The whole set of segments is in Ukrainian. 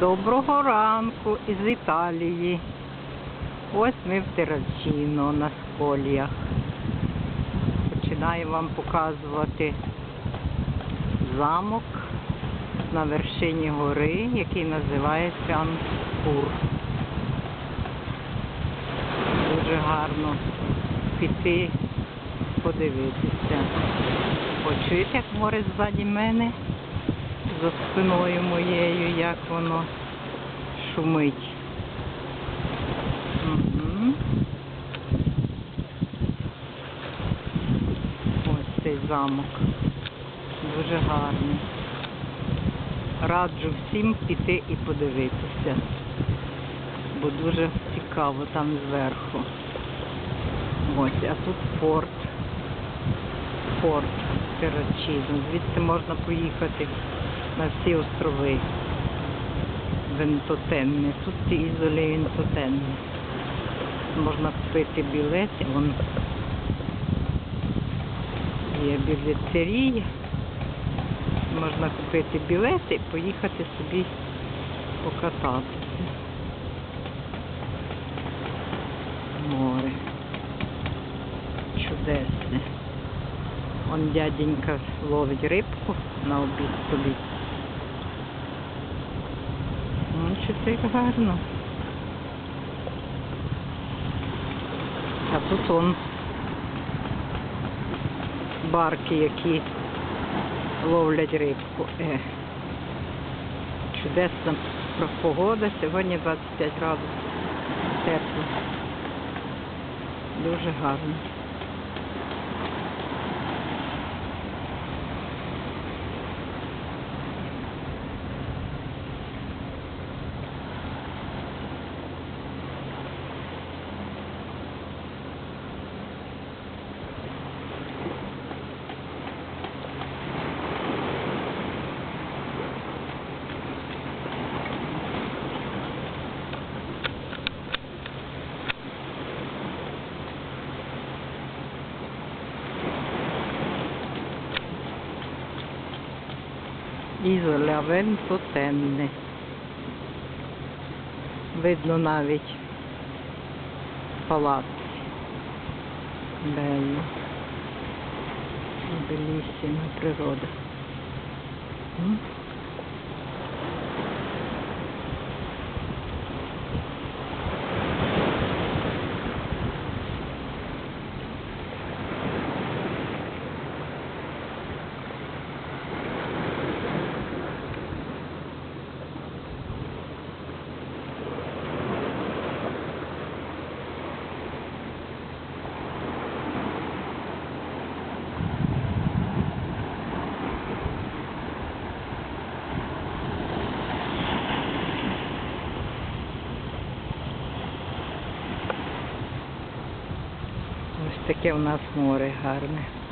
Доброго ранку із Італії. Ось ми в Террачино на сколіях. Починаю вам показувати замок на вершині гори, який називається Анпур. Дуже гарно піти подивитися. Почуєте, як море ззаді мене? За спиною моєю, як воно шумить. Угу. Ось цей замок. Дуже гарний. Раджу всім піти і подивитися, бо дуже цікаво там зверху. Ось, а тут форт. Форт Террачино. Звідси можна поїхати на всі острови Вентотенне. Тут ці ізолі Вентотенне. Можна купити білети, вон є білетерія. Можна купити білети і поїхати собі покататися. Море. Чудесне. Он дяденька ловить рибку на обід собі. Чи це як гарно. А тут он барки, які ловлять рибку. Е. Чудесна погода. Сьогодні 25 градусів. Тепло. Дуже гарно. Ізоля Вентотенне. Видно навіть палац. Белlo. Белісіна природа. М? Ось таке у нас море гарне.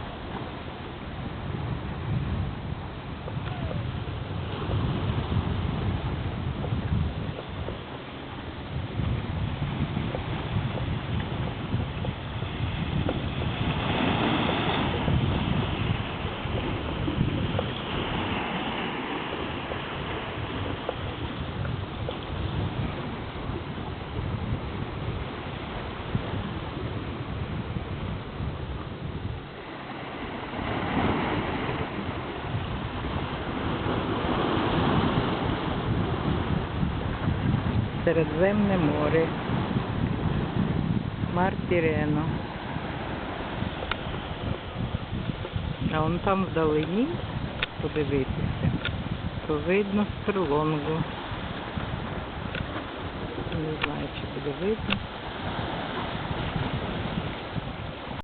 Середземне море. Мар Мартірено. А вон там вдалині подивитися, то видно стрелонгу. Не знаю, чи буде видно.